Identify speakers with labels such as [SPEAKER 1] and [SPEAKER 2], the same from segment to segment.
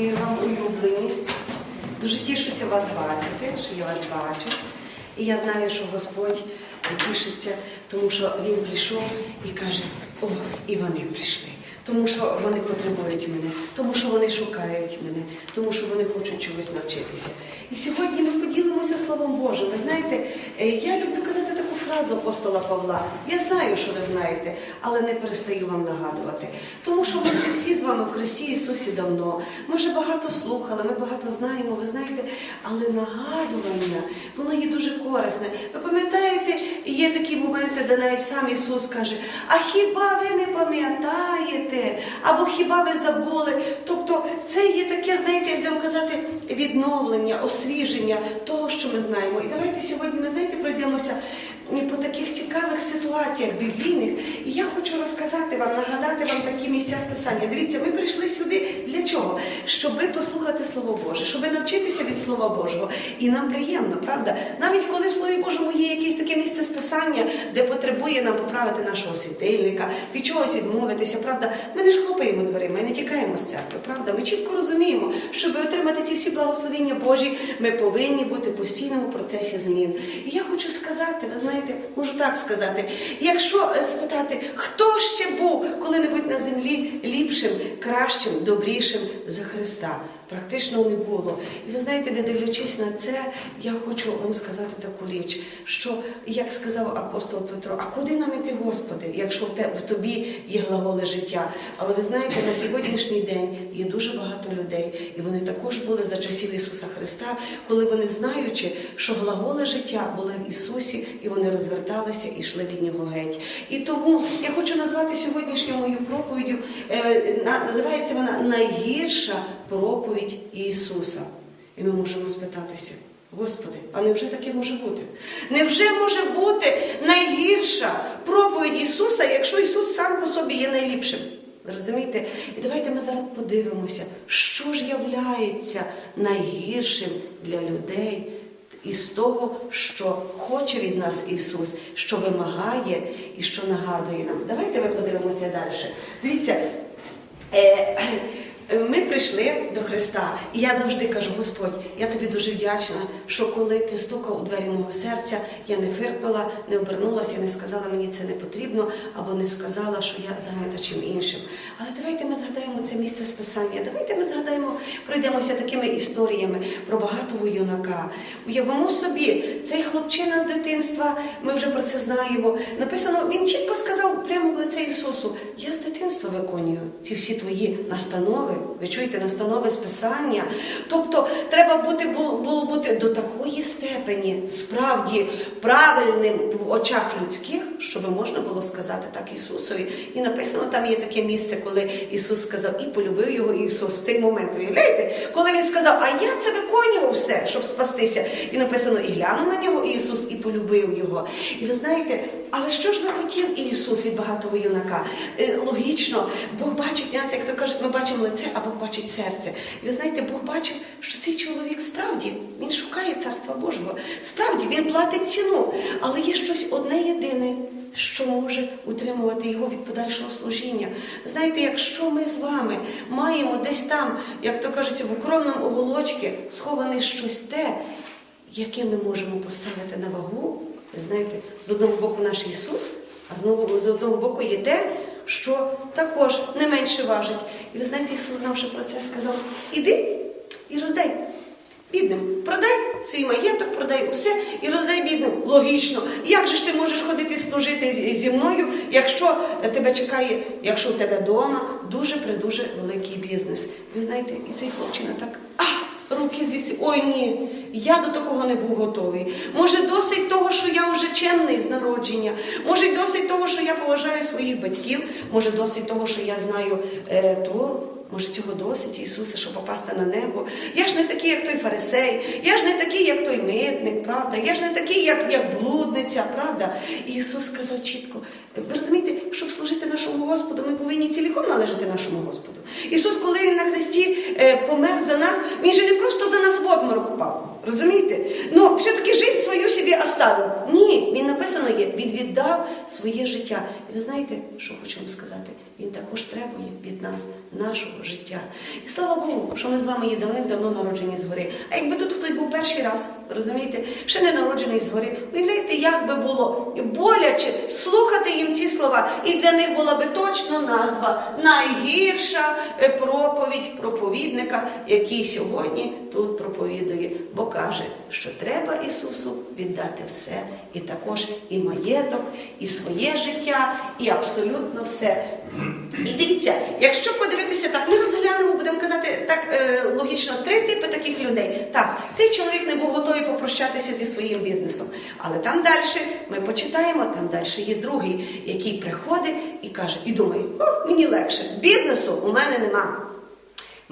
[SPEAKER 1] Мої вам улюблені. Дуже тішуся вас бачити, що я вас бачу. І я знаю, що Господь тішиться, тому що Він прийшов і каже, о, і вони прийшли. Тому що вони потребують мене, тому що вони шукають мене, тому що вони хочуть чогось навчитися. І сьогодні ми поділимося Словом Божим. Ви знаєте, е, я люблю казати фразу апостола Павла. Я знаю, що ви знаєте, але не перестаю вам нагадувати. Тому що ми вже всі з вами в Христі Ісусі давно. Ми вже багато слухали, ми багато знаємо, ви знаєте, але нагадування, воно є дуже корисне. Ви пам'ятаєте, є такі моменти, де навіть сам Ісус каже, а хіба ви не пам'ятаєте? Або хіба ви забули? Тобто це є таке, знаєте, як будемо казати, відновлення, освіження того, що ми знаємо. І давайте сьогодні, ми знаєте, пройдемося по таких цікавих ситуаціях біблійних. І я хочу розказати вам, нагадати вам такі місця списання. Дивіться, ми прийшли сюди для чого? Щоби послухати Слово Боже, щоби навчитися від Слова Божого. І нам приємно, правда? Навіть коли в Слові Божому є якесь таке місце списання, де потребує нам поправити нашого світильника, від чогось відмовитися, правда, ми не ж хлопаємо дверима і не тікаємо з церкви, правда? Ми чітко розуміємо, щоб отримати ці всі благословення Божі, ми повинні бути в постійному процесі змін. І я хочу сказати, ви знаєте, можу так сказати, якщо е, спитати, хто ще був коли-небудь на землі ліпшим, кращим, добрішим за Христа? Практично не було. І ви знаєте, не дивлячись на це, я хочу вам сказати таку річ, що, як сказав апостол Петро, а куди нам іти, Господи, якщо в тобі є глаголи життя? Але ви знаєте, на сьогоднішній день є дуже багато людей, і вони також були за часів Ісуса Христа, коли вони знаючи, що глаголи життя були в Ісусі, і вони розверталися і йшли від Нього геть. І тому я хочу назвати сьогоднішню мою проповіддю, е, називається вона найгірша проповідь Ісуса. І ми можемо спитатися, Господи, а невже таке може бути? Невже може бути найгірша проповідь Ісуса, якщо Ісус сам по собі є найліпшим? Розумієте? І давайте ми зараз подивимося, що ж являється найгіршим для людей із того, що хоче від нас Ісус, що вимагає і що нагадує нам. Давайте ми подивимося далі. Дивіться. Е, ми прийшли до Христа, і я завжди кажу, Господь, я тобі дуже вдячна, що коли ти стукав у двері мого серця, я не фиркала, не обернулася, не сказала, мені це не потрібно, або не сказала, що я зайнята чим іншим. Але давайте ми згадаємо це місце списання. Давайте ми згадаємо, пройдемося такими історіями про багатого юнака. Уявимо собі, цей хлопчина з дитинства, ми вже про це знаємо. Написано, він чітко сказав прямо в лице Ісусу: Я з дитинства виконую ці всі твої настанови. Ви чуєте, настанови з писання. Тобто, треба бути було було бути до такої степені справді правильним в очах людських, щоб можна було сказати так Ісусові. І написано, там є таке місце, коли Ісус сказав, і полюбив його Ісус в цей момент. Уявляєте? Коли він сказав, а я це виконував все, щоб спастися. І написано, і глянув на нього Ісус, і полюбив його. І ви знаєте, але що ж захотів Ісус від багатого юнака? Е, Логічно, Бог бачить нас, як то кажуть, ми бачимо лице, а Бог бачить серце. І ви знаєте, Бог бачив, що цей чоловік справді він шукає царства Божого. Справді він платить ціну, але є щось одне єдине. Що може утримувати його від подальшого служіння? Знаєте, якщо ми з вами маємо десь там, як то кажеться, в укромному оголочці сховане щось те, яке ми можемо поставити на вагу, ви знаєте, з одного боку наш Ісус, а знову з одного боку є те, що також не менше важить. І ви знаєте, Ісус, знавши про це, сказав: іди і роздай бідним. Продай свій маєток, продай усе і роздай бідним. Логічно. Як же ж ти можеш ходити служити зі- мною, якщо тебе чекає, якщо у тебе вдома дуже придуже великий бізнес? Ви знаєте, і цей хлопчина так. Руки звісив, ой ні, я до такого не був готовий. Може, досить того, що я вже чемний з народження, може, досить того, що я поважаю своїх батьків, може, досить того, що я знаю е, Тору. Може, цього досить, Ісусе, щоб попасти на небо. Я ж не такий, як той фарисей, я ж не такий, як той митник, правда? Я ж не такий, як, як блудниця, правда? І Ісус сказав чітко: ви розумієте, щоб служити нашому Господу, ми повинні ціліком належати нашому Господу. Ісус, коли Він на Христі е, помер за нас, Він же не просто за нас в обморок упав. Розумієте? Ну, все-таки життя свою собі оставив. Ні, він написано є, він віддав своє життя. І ви знаєте, що хочу вам сказати? Він також требує від нас нашого життя. І слава Богу, що ми з вами є давним-давно народжені згори. А якби тут хтось був перший раз, розумієте, ще не народжений згори, уявляєте, як би було боляче слухати їм ці слова. І для них була би точно назва найгірша проповідь проповідника, який сьогодні тут проповідує, бо каже, що треба Ісусу віддати все, і також і маєток, і своє життя, і абсолютно все. І дивіться, якщо подивитися так, ми розглянемо, будемо казати так е, логічно, три типи таких людей. Так, цей чоловік не був готовий попрощатися зі своїм бізнесом. Але там далі ми почитаємо, там далі є другий, який приходить і каже, і думає, о, мені легше, бізнесу у мене нема.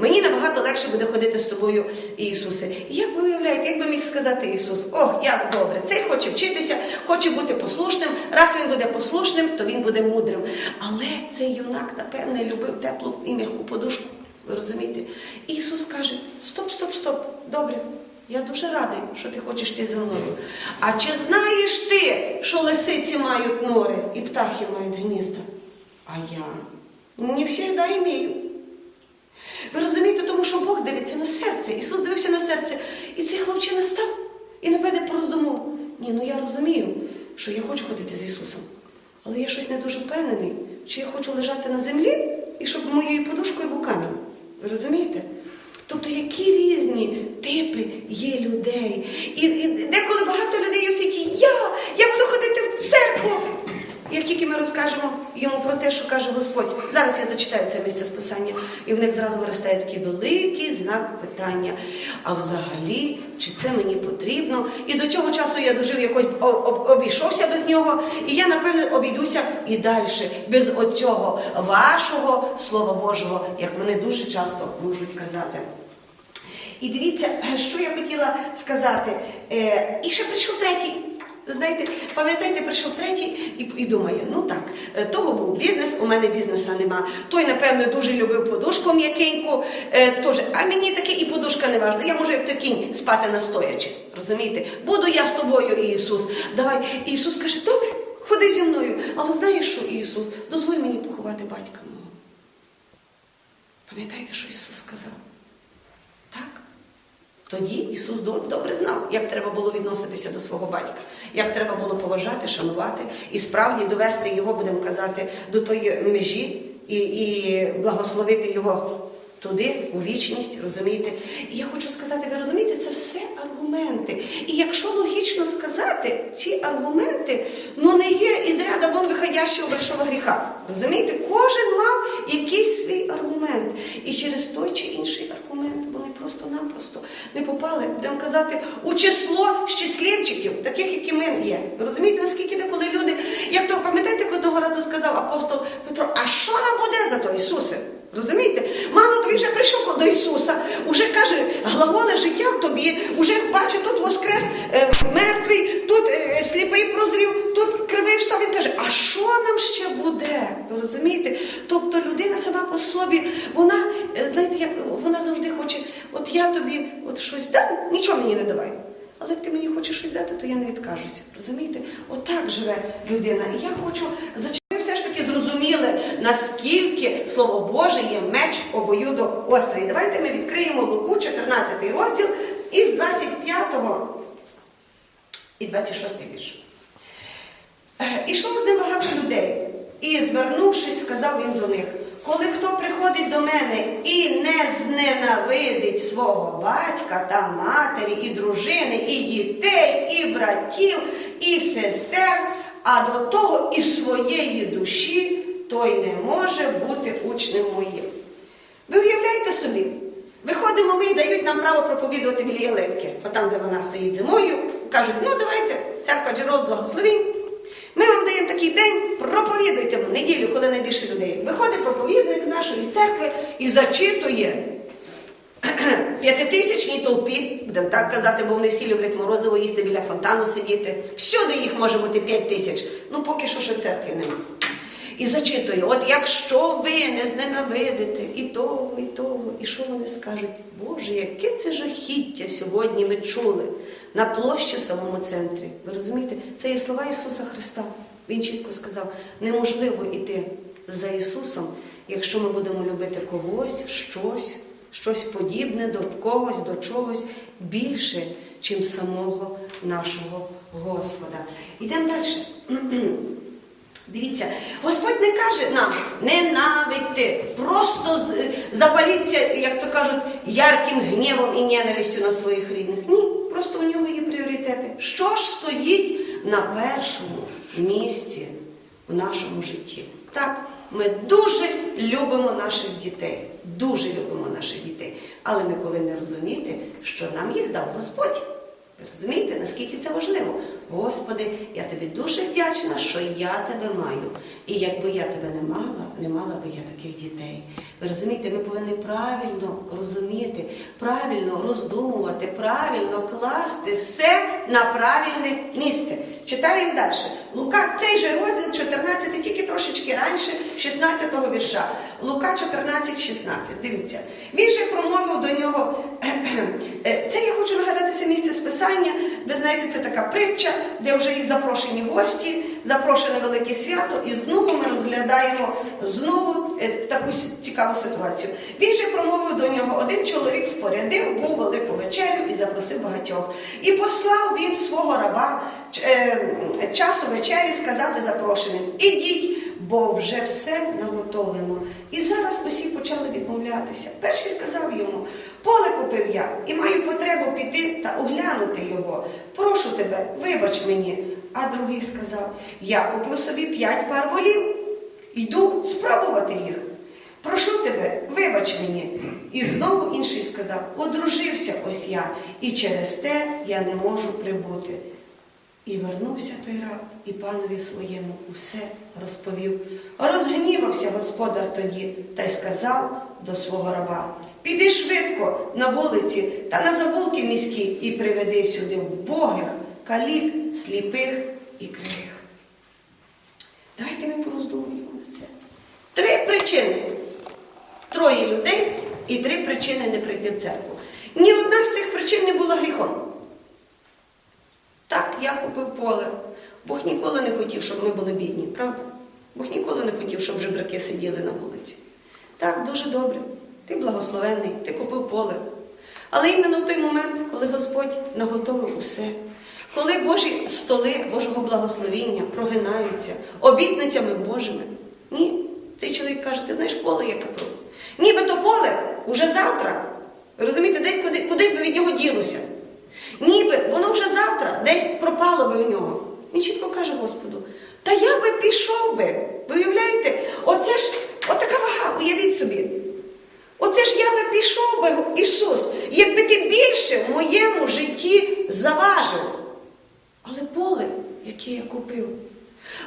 [SPEAKER 1] Мені набагато легше буде ходити з тобою, Ісусе. І як ви уявляєте, як би міг сказати Ісус, ох, як добре, цей хоче вчитися, хоче бути послушним. Раз він буде послушним, то він буде мудрим. Але цей юнак, напевне, любив теплу і м'яку подушку. Ви розумієте? І Ісус каже: Стоп, стоп, стоп, добре. Я дуже радий, що ти хочеш йти за мною. А чи знаєш ти, що лисиці мають нори і птахи мають гнізда? А я не завжди імею. Ви розумієте, тому що Бог дивиться на серце. Ісус дивився на серце. І цей хлопчина став і, напевне, пороздумав. Ні, ну я розумію, що я хочу ходити з Ісусом. Але я щось не дуже впевнений, чи я хочу лежати на землі і щоб моєю подушкою був камінь. Ви розумієте? Тобто, які різні типи є людей. І, і деколи багато людей які я, я буду ходити в церкву. Як тільки ми розкажемо йому про те, що каже Господь, зараз я зачитаю це місце списання, і в них зразу виростає такий великий знак питання. А взагалі, чи це мені потрібно? І до цього часу я дожив якось обійшовся без нього, і я, напевне, обійдуся і далі, без оцього вашого Слова Божого, як вони дуже часто можуть казати. І дивіться, що я хотіла сказати. Е, і ще прийшов третій. Ви знаєте, пам'ятаєте, прийшов третій і, і думає, ну так, е, того був бізнес, у мене бізнеса нема. Той, напевно, дуже любив подушку м'якеньку, е, теж, а мені таке і подушка не важна. Я можу як той кінь спати настоячи. Розумієте? Буду я з тобою, Ісус. Давай. Ісус каже, добре, ходи зі мною. Але знаєш що, Ісус, дозволь мені поховати батька мого. Пам'ятаєте, що Ісус сказав? Так? Тоді Ісус добре знав, як треба було відноситися до свого батька, як треба було поважати, шанувати і справді довести його, будемо казати, до тої межі і, і благословити його туди, у вічність, розумієте? І я хочу сказати, ви розумієте, це все аргументи. І якщо логічно сказати, ці аргументи ну не є із ряда вон виходящого большого гріха. Розумієте, кожен мав якийсь свій аргумент. І через той чи інший аргумент вони просто-напросто не попали, будемо казати, у число щасливчиків, таких, які ми є. Розумієте, наскільки деколи люди, як то пам'ятаєте, одного разу сказав апостол Петро, а що нам буде за то, Ісусе? Розумієте? Мало він вже прийшов до Ісуса, уже каже, глаголе життя в тобі, уже бачить, тут воскрес е, мертвий, тут е, сліпий прозрів, тут кривий встав. Він каже, а що нам ще буде? Ви розумієте? Тобто людина сама по собі, вона, е, знаєте, як вона завжди хоче, от я тобі от щось дам, нічого мені не давай. Але як ти мені хочеш щось дати, то я не відкажуся. Розумієте? Отак живе людина. І я хочу зачем ми все ж таки зрозуміли, наскільки Слово Боже є меч обоюдо острий. Давайте ми відкриємо Луку, 14 розділ, із 25 і 26 вірш. Е, Ішов з ним багато людей, і, звернувшись, сказав він до них: коли хто приходить до мене і не зненавидить свого батька та матері, і дружини, і дітей, і братів, і сестер, а до того і своєї душі, той не може бути учнем моїм. Ви уявляєте собі? Виходимо ми і дають нам право проповідувати біля ялинки, отам, де вона стоїть зимою, кажуть, ну давайте, церква Джерол благословінь. Ми вам даємо такий день, проповідуйте в неділю, коли найбільше людей. Виходить проповідник з нашої церкви і зачитує п'ятитисячній толпі, будемо так казати, бо вони всі люблять морозиво їсти біля фонтану сидіти. Всюди їх може бути п'ять тисяч. Ну поки що ще церкви немає. І зачитує, от якщо ви не зненавидите і того, і того, і що вони скажуть? Боже, яке це жахіття сьогодні ми чули на площі в самому центрі. Ви розумієте? Це є слова Ісуса Христа. Він чітко сказав: неможливо йти за Ісусом, якщо ми будемо любити когось, щось, щось подібне до когось, до чогось більше, чим самого нашого Господа. Йдемо далі. Дивіться, Господь не каже нам ненавидьте, просто запаліться, як то кажуть, ярким гнівом і ненавистю на своїх рідних. Ні, просто у нього є пріоритети. Що ж стоїть на першому місці в нашому житті? Так, ми дуже любимо наших дітей, дуже любимо наших дітей, але ми повинні розуміти, що нам їх дав Господь. Ви розумієте, наскільки це важливо? Господи, я тобі дуже вдячна, що я тебе маю. І якби я тебе не мала, не мала би я таких дітей. Ви розумієте, ми повинні правильно розуміти, правильно роздумувати, правильно класти все на правильне місце. Читаємо далі. Лука, цей же розділ 14, тільки трошечки раніше, 16-го вірша. Лука 14, 16. Дивіться. Він же промовив до нього. Е, Це я хочу нагадати це місце з писання. Ви знаєте, це така притча, де вже і запрошені гості, запрошене велике свято, і знову ми розглядаємо знову е, таку цікаву ситуацію. Він же промовив до нього один чоловік спорядив, був велику вечерю і запросив багатьох. І послав він свого раба часу вечері сказати запрошеним: ідіть, бо вже все наготовлено. І зараз усі почали відмовлятися. Перший сказав йому: поле купив я і маю потребу піти та оглянути його. Прошу тебе, вибач мені. А другий сказав: Я купив собі п'ять пар волів. Йду спробувати їх. Прошу тебе, вибач мені. І знову інший сказав: одружився ось я, і через те я не можу прибути. І вернувся той раб, і панові своєму усе розповів. Розгнівався господар тоді та й сказав до свого раба: Піди швидко на вулиці та на забулки міські і приведи сюди вбогих, калік, сліпих і кривих. Давайте ми пороздумуємо на це. Три причини. Троє людей і три причини не прийти в церкву. Ні одна з цих причин не була гріхом. Я купив поле. Бог ніколи не хотів, щоб ми були бідні, правда? Бог ніколи не хотів, щоб жебраки сиділи на вулиці. Так, дуже добре. Ти благословенний, ти купив поле. Але іменно в той момент, коли Господь наготовив усе, коли Божі столи Божого благословіння прогинаються обітницями Божими, ні, цей чоловік каже, ти знаєш поле я купив. Нібито поле уже завтра. Розумієте, десь куди, куди б від нього ділося. Ніби воно вже завтра десь пропало би у нього. Він чітко каже Господу, та я би пішов би. Ви уявляєте, оце ж отака вага, уявіть собі. Оце ж я би пішов би, Ісус, якби ти більше в моєму житті заважив. Але поле, яке я купив,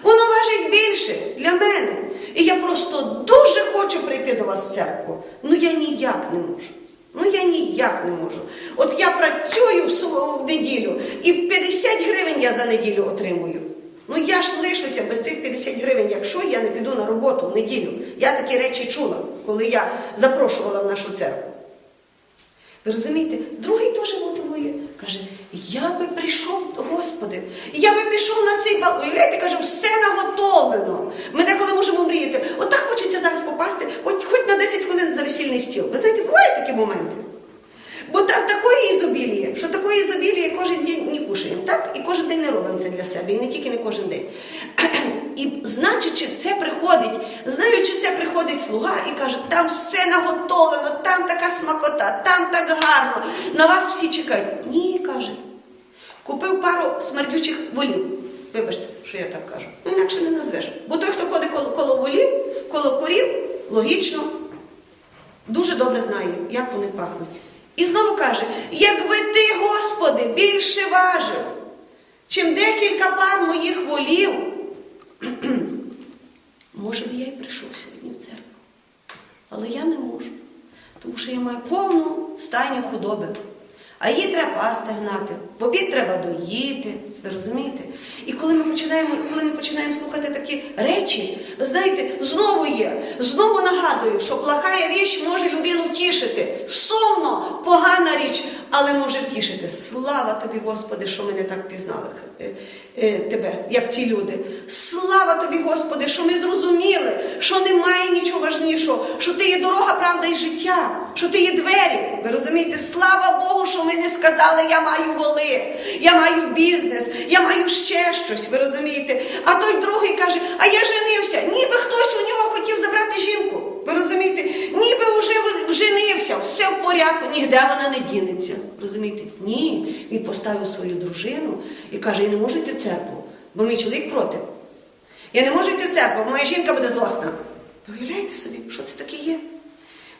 [SPEAKER 1] воно важить більше для мене. І я просто дуже хочу прийти до вас в церкву. Ну я ніяк не можу. Ну я ніяк не можу. От я працюю в, неділю і 50 гривень я за неділю отримую. Ну я ж лишуся без цих 50 гривень, якщо я не піду на роботу в неділю. Я такі речі чула, коли я запрошувала в нашу церкву. Ви розумієте, другий теж мотивує. Каже, я би прийшов, Господи, я би пішов на цей бал. Уявляєте, каже, все наготовлено. Ми деколи можемо мріяти. Отак хочеться зараз попасти, хоч, хоч на 10 хвилин за весільний стіл. Ви знаєте, бувають такі моменти. Бо там такої ізобілії, що такої ізобілії кожен день не кушаємо, так? І кожен день не робимо це для себе, і не тільки не кожен день. І значить, це приходить, знаючи це приходить слуга і каже, там все наготовлено, там така смакота, там так гарно, на вас всі чекають. Ні, каже. Купив пару смердючих волів. Вибачте, що я так кажу. Ну інакше не назвеш. Бо той, хто ходить коло, коло волів, коло корів, логічно, дуже добре знає, як вони пахнуть. І знову каже: якби ти, Господи, більше важив, чим декілька пар моїх волів, може би я й прийшов сьогодні в церкву. Але я не можу, тому що я маю повну стайню худоби. А її треба пасти гнати, В обід треба доїти, ви розумієте? І коли ми починаємо, коли ми починаємо слухати такі речі, ви знаєте, знову є, знову нагадую, що плохая віч може людину втішити. Сумно, погана річ, але може втішити. Слава тобі, Господи, що ми не так пізнали е, е, тебе, як ці люди. Слава тобі, Господи, що ми зрозуміли, що немає нічого важнішого, що ти є дорога, правда і життя, що ти є двері. Ви розумієте, слава Богу, що ми не сказали, я маю воли, я маю бізнес, я маю ще щось. Ви розумієте? А той другий каже, а я женився, ніби хтось у нього хотів забрати жінку. Ви розумієте? Ніби вже женився, все в порядку, ніде вона не дінеться. Розумієте? Ні. Він поставив свою дружину і каже: я не можу йти в церкву, бо мій чоловік проти. Я не можу йти в церкву, бо моя жінка буде злосна. Ви уявляєте собі, що це таке є?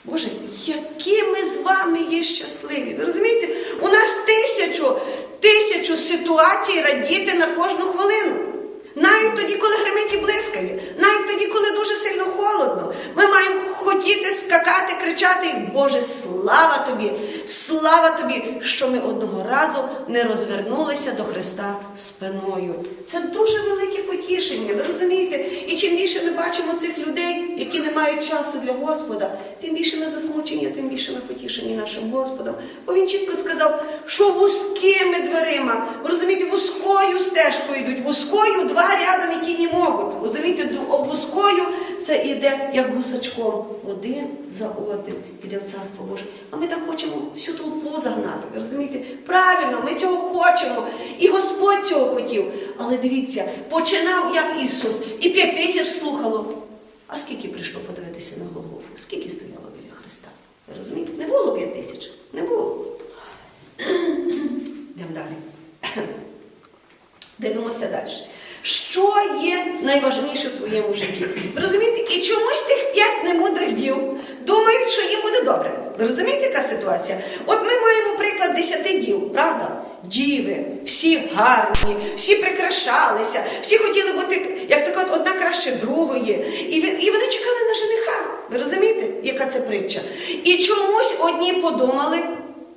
[SPEAKER 1] Боже, які ми з вами є щасливі. Ви розумієте? У нас тисячу, тисячу ситуацій радіти на кожну хвилину. Навіть тоді, коли гримить і блискає, навіть тоді, коли дуже сильно холодно, ми маємо хотіти скакати, кричати, Боже, слава тобі! Слава тобі, що ми одного разу не розвернулися до Христа спиною. Це дуже велике потішення, ви розумієте? І чим більше ми бачимо цих людей, які не мають часу для Господа, тим більше ми засмучені, тим більше ми потішені нашим Господом. Бо він чітко сказав, що вузькими дверима, ви розумієте, вузькою стежкою йдуть, вузькою два рядом, які не можуть. Розумієте, вузькою це іде як гусачком, один за одним іде в Царство Боже. А ми так хочемо всю толпу загнати. Ви розумієте? Правильно, ми цього хочемо. І Господь цього хотів. Але дивіться, починав як Ісус, і п'ять тисяч слухало. А скільки прийшло подивитися на Голгофу? Скільки стояло біля Христа? Ви розумієте? Не було п'ять тисяч. Не було. Йдемо далі. Дивимося далі. Що є найважливіше в твоєму житті? Розумієте? І чомусь тих п'ять немудрих дів думають, що їм буде добре. Розумієте, яка ситуація? От ми маємо приклад десяти дів, правда? Діви, всі гарні, всі прикрашалися, всі хотіли бути, як так от, одна краще другої. І, і вони чекали на жениха. Ви розумієте, яка це притча? І чомусь одні подумали,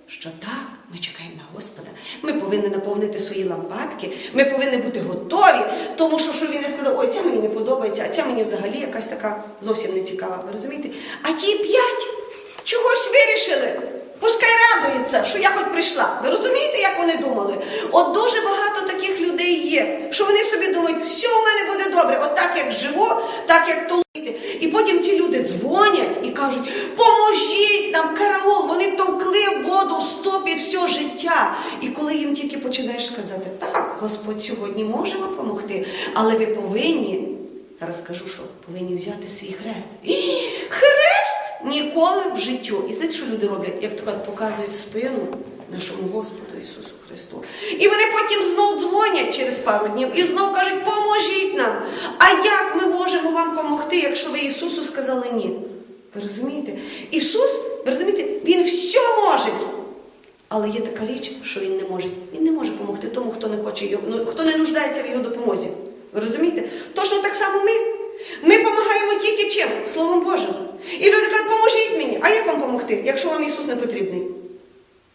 [SPEAKER 1] що так, ми чекаємо на Господа. Ми повинні наповнити свої лампадки, ми повинні бути готові, тому що, що він не сказав, ой, ця мені не подобається, а ця мені взагалі якась така зовсім не цікава. Ви розумієте? А ті п'ять чогось вирішили. Пускай радується, що я хоч прийшла. Ви розумієте, як вони думали? От дуже багато таких людей є, що вони собі думають, все у мене буде добре, от так як живу, так як толити. І потім ці люди дзвонять і кажуть, але ви повинні, зараз скажу, що повинні взяти свій хрест. І, хрест ніколи в життю. І знаєте, що люди роблять, як то показують спину нашому Господу Ісусу Христу. І вони потім знов дзвонять через пару днів і знов кажуть, поможіть нам. А як ми можемо вам допомогти, якщо ви Ісусу сказали ні? Ви розумієте? Ісус, ви розумієте, Він все може. Але є така річ, що він не може. Він не може допомогти тому, хто не хоче його, ну, хто не нуждається в його допомозі. Розумієте? Точно так само ми. Ми допомагаємо тільки чим? Словом Божим. І люди кажуть, поможіть мені. А як вам допомогти, якщо вам Ісус не потрібний?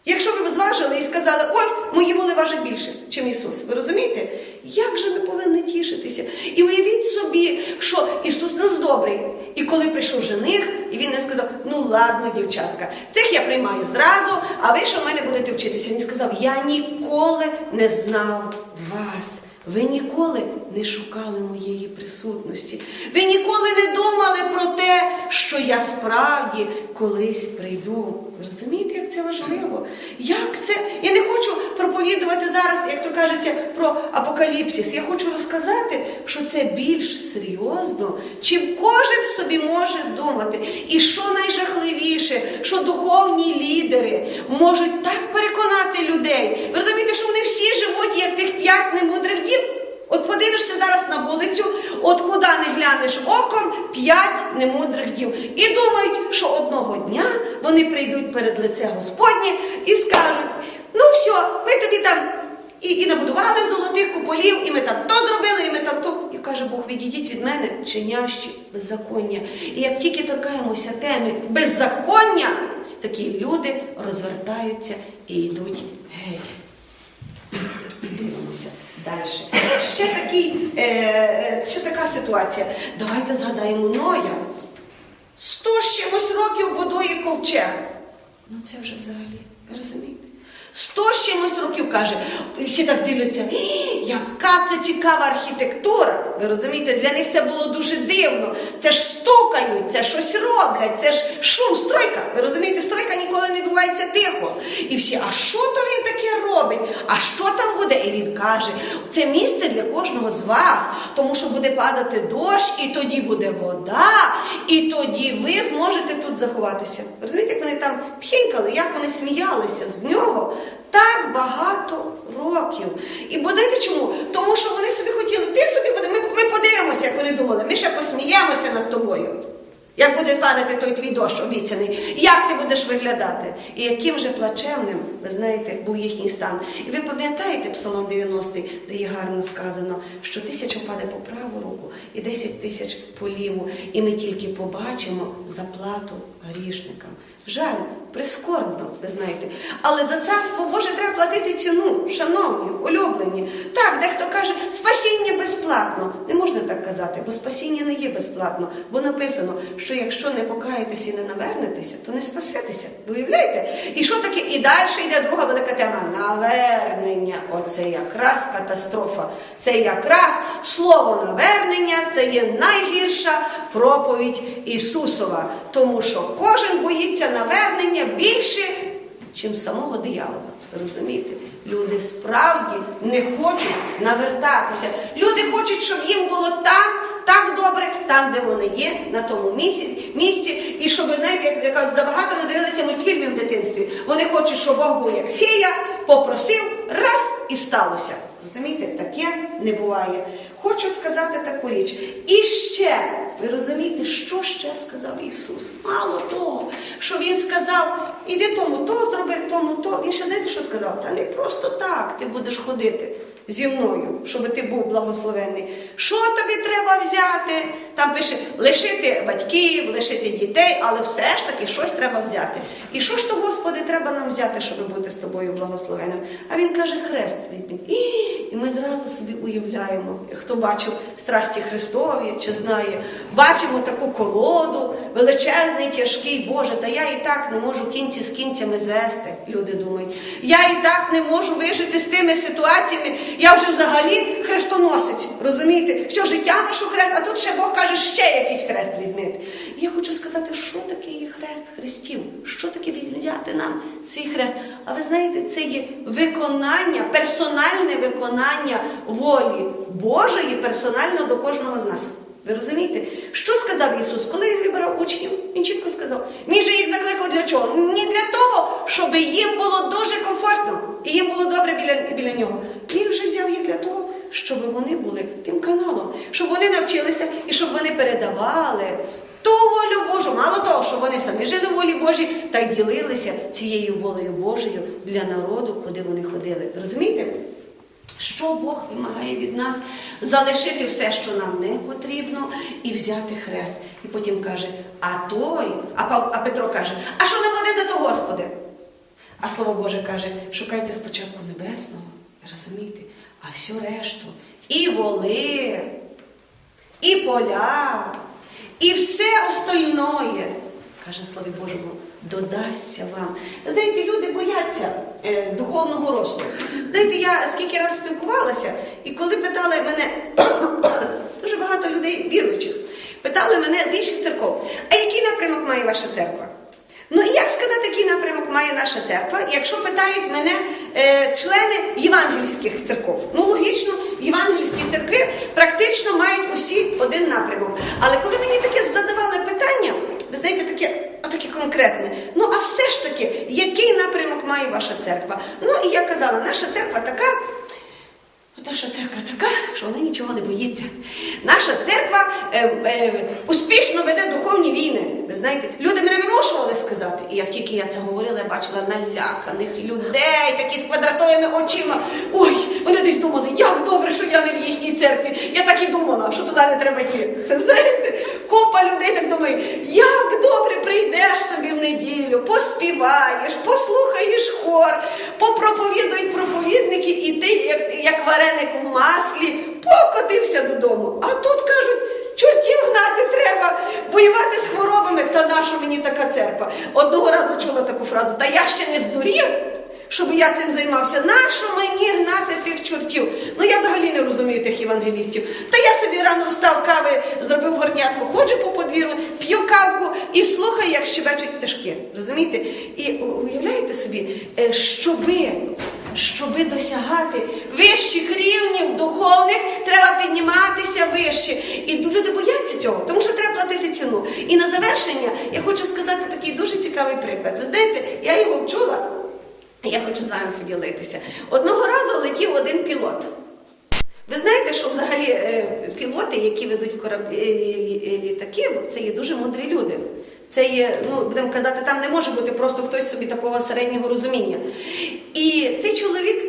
[SPEAKER 1] Якщо ви зважили і сказали, ой, мої воли важать більше, чим Ісус. Ви розумієте? Як же ми повинні тішитися? І уявіть собі, що Ісус нас добрий. І коли прийшов жених, і він не сказав, ну ладно, дівчатка, цих я приймаю зразу, а ви що в мене будете вчитися? Він сказав, я ніколи не знав вас. Ви ніколи не шукали моєї присутності. Ви ніколи не думали про те, що я справді колись прийду. Ви розумієте, як це важливо? Як це? Я не хочу проповідувати зараз, як то кажеться, про апокаліпсис. Я хочу розказати, що це більш серйозно, чим кожен собі може думати. І що найжахливіше, що духовні лідери можуть так переконати людей. Ви розумієте, що вони всі живуть, як тих п'ять. От подивишся зараз на вулицю, от куди не глянеш оком, п'ять немудрих дів. І думають, що одного дня вони прийдуть перед лице Господнє і скажуть: ну все, ми тобі там і, і набудували золотих куполів, і ми там то зробили, і ми там то. І каже Бог, відійдіть від мене, чинящі беззаконня. І як тільки торкаємося теми беззаконня, такі люди розвертаються і йдуть геть. Далі. Ще, такий, е, е, ще така ситуація. Давайте згадаємо Ноя. Сто з чимось років будує ковчег. Ну це вже взагалі, ви розумієте? Сто з чимось років каже, і всі так дивляться, яка це цікава архітектура. Ви розумієте, для них це було дуже дивно. Це ж стукають, це щось роблять, це ж шум, стройка. Ви розумієте, стройка ніколи не бувається тихо. І всі, а що то він таке робить? А що там буде? І він каже, це місце для кожного з вас, тому що буде падати дощ, і тоді буде вода, і тоді ви зможете тут заховатися. Ви Розумієте, як вони там пхінькали, як вони сміялися з нього так багато років. І будете чому? Тому що вони собі хотіли, ти собі буде, ми, ми подивимося, як вони думали, ми ще посміємося над тобою. Як буде падати той твій дощ обіцяний, як ти будеш виглядати? І яким же плачевним, ви знаєте, був їхній стан. І ви пам'ятаєте Псалом 90, де є гарно сказано, що тисяча впаде по праву руку і 10 тисяч по ліву, і ми тільки побачимо заплату грішникам. Жаль, прискорбно, ви знаєте. Але за царство Боже треба платити ціну, шановні, улюблені. Так, дехто каже, спасіння безплатно. Не можна так казати, бо спасіння не є безплатно. Бо написано, що якщо не покаєтеся і не навернетеся, то не спасетеся. Ви уявляєте? І що таке? І далі йде друга велика тема навернення. Оце якраз катастрофа. Це якраз слово навернення, це є найгірша проповідь Ісусова. Тому що кожен боїться навернення більше, чим самого диявола. Розумієте? Люди справді не хочуть навертатися. Люди хочуть, щоб їм було там. Так добре, там, де вони є, на тому місці, місці. І щоб, знаєте, як, кажуть, забагато не дивилися мультфільмів в дитинстві. Вони хочуть, щоб Бог був як фея, попросив, раз і сталося. Розумієте, таке не буває. Хочу сказати таку річ. І ще, ви розумієте, що ще сказав Ісус? Мало того, що Він сказав, іди тому, то зроби, тому, то. Він ще знаєте, що сказав? Та не просто так ти будеш ходити зі мною, щоб ти був благословений. Що тобі треба взяти? Там пише лишити батьків, лишити дітей, але все ж таки щось треба взяти. І що ж то, Господи, треба нам взяти, щоб бути з тобою благословенним? А він каже, хрест візьміть. І, ми зразу собі уявляємо, хто бачив страсті Христові чи знає, бачимо таку колоду, величезний, тяжкий, Боже, та я і так не можу кінці з кінцями звести, люди думають. Я і так не можу вижити з тими ситуаціями. Я вже взагалі хрестоносець, розумієте? Все життя ношу хрест, а тут ще Бог каже, ще якийсь хрест візьмете. Я хочу сказати, що таке є хрест хрестів? Що таке взяти нам цей хрест? А ви знаєте, це є виконання, персональне виконання волі Божої персонально до кожного з нас. Ви розумієте? Що сказав Ісус, коли Він вибирав учнів? Він чітко сказав. Він же їх закликав для чого? Не для того, щоб їм було дуже комфортно і їм було добре біля, біля нього. Він вже взяв їх для того, щоб вони були тим каналом, щоб вони навчилися і щоб вони передавали ту волю Божу. Мало того, що вони самі жили в волі Божій та й ділилися цією волею Божою для народу, куди вони ходили. Розумієте? Що Бог вимагає від нас залишити все, що нам не потрібно, і взяти хрест. І потім каже, а той, а, Петро каже, а що буде за то, Господи? А Слово Боже каже, шукайте спочатку небесного, розумієте, а всю решту і воли, і поля, і все остальное, каже Слові Божому, додасться вам. Знаєте, люди бояться е, духовного росту. Знаєте, я скільки раз спілкувалася, і коли питали мене, дуже багато людей віруючих, питали мене з інших церков, а який напрямок має ваша церква? Ну і як сказати, який напрямок має наша церква, якщо питають мене е, члени євангельських церков? Ну логічно, євангельські церкви практично мають усі один напрямок. Але коли мені таке задавали питання, ви знаєте, таке, таке конкретне, ну а все ж таки, який напрямок має ваша церква? Ну і я казала, наша церква така. Наша церква така, що вона нічого не боїться. Наша церква е, е, успішно веде духовні війни. Ви знаєте, люди мене вимушували сказати. І як тільки я це говорила, я бачила наляканих людей, такі з квадратовими очима. Ой, вони десь думали, як добре, що я не в їхній церкві. Я так і думала, що туди не треба йти. Знаєте, купа людей так думає, як добре прийдеш собі в неділю, поспіваєш, послухаєш хор, попроповідують проповідники, і ти, як, як вареник у маслі, покотився додому. А тут кажуть, чортів гнати треба, воювати з хворобами. Та наша мені така церква? Одного разу чула таку фразу, та я ще не здурів. Щоб я цим займався, нащо мені гнати тих чортів? Ну я взагалі не розумію тих євангелістів. Та я собі рано встав кави, зробив горнятку, ходжу по подвір'ю, п'ю кавку і слухаю, як щебечуть пташки. Розумієте? І уявляєте собі, е, щоби, щоби досягати вищих рівнів духовних, треба підніматися вище. І люди бояться цього, тому що треба платити ціну. І на завершення я хочу сказати такий дуже цікавий приклад. Ви знаєте, я його вчула. Я хочу з вами поділитися. Одного разу летів один пілот. Ви знаєте, що взагалі е, пілоти, які ведуть кораб... е, лі- е, літаки, це є дуже мудрі люди. Це є, ну будемо казати, там не може бути просто хтось собі такого середнього розуміння. І цей чоловік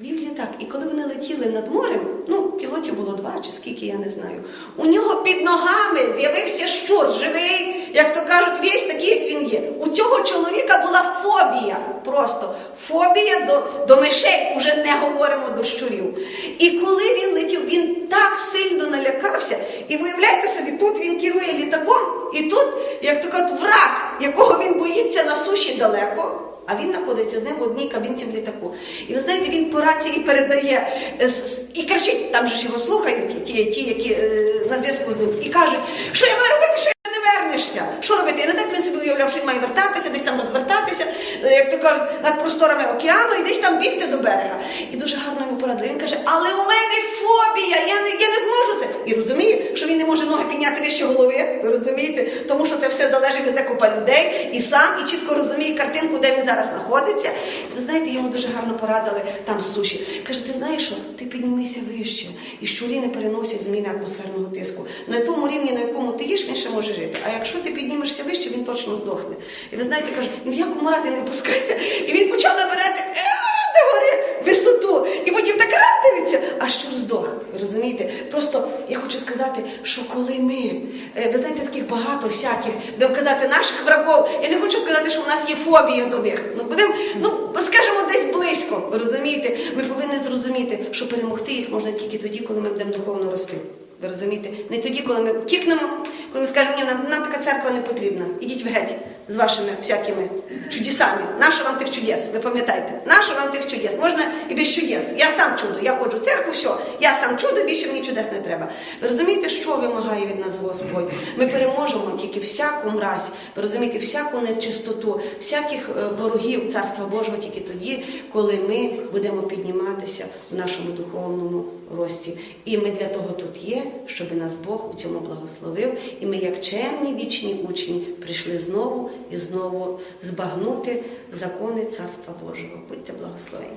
[SPEAKER 1] вів літак. І коли вони летіли над морем, ну, пілотів було два чи скільки, я не знаю. У нього під ногами з'явився щур живий, як то кажуть, весь такий, як він є. У цього чоловіка була фобія. Просто фобія до, до мишей, уже не говоримо до щурів. І коли він летів, він так сильно налякався. І виявляєте собі, тут він керує літаком, і тут, як то кажуть, враг, якого він боїться на суші далеко. А він знаходиться з ним в одній кабінці в літаку. І ви знаєте, він по рації передає е, і кричить, там же ж його слухають, ті, ті які е, на зв'язку з ним, і кажуть, що я маю робити, що я. Що робити? Я не так він собі уявляв, що він має вертатися, десь там розвертатися, е, як то кажуть, над просторами океану і десь там бігти до берега. І дуже гарно йому порадили. Він каже, але у мене фобія, я не, я не зможу це. І розуміє, що він не може ноги підняти вище голови. Ви розумієте? Тому що це все залежить від купа людей і сам, і чітко розуміє картинку, де він зараз знаходиться. Ви знаєте, йому дуже гарно порадили там суші. Каже, ти знаєш що? Ти піднімися вище. І щурі не переносять зміни атмосферного тиску. На тому рівні, на якому ти їш, він ще може жити. А якщо ти піднімешся вище, він точно здохне. І ви знаєте, каже, ні в якому разі не пускайся. І він почав набирати. «Е, гори висоту. І потім так раз дивиться, а щур здох. Розумієте? Просто я хочу сказати, що коли ми, е, ви знаєте, таких багато всяких, будемо казати, наших врагов, я не хочу сказати, що у нас є фобія до них. Ну, будемо, ну, скажімо, десь близько. Розумієте? Ми повинні зрозуміти, що перемогти їх можна тільки тоді, коли ми будемо духовно рости. Ви розумієте? Не тоді, коли ми втікнемо, коли ми скажемо, ні, нам, нам така церква не потрібна. Ідіть ви геть з вашими всякими чудесами. Нащо вам тих чудес? Ви пам'ятаєте? Нащо вам тих чудес? Можна і без чудес. Я сам чудо. Я ходжу в церкву, все. Я сам чудо, більше мені чудес не треба. Ви розумієте, що вимагає від нас Господь? Ми переможемо тільки всяку мразь, ви розумієте, всяку нечистоту, всяких е, ворогів Царства Божого тільки тоді, коли ми будемо підніматися в нашому духовному рості. І ми для того тут є, щоб нас Бог у цьому благословив. І ми, як чемні вічні учні, прийшли знову і знову збагнути закони Царства Божого. Будьте благословені.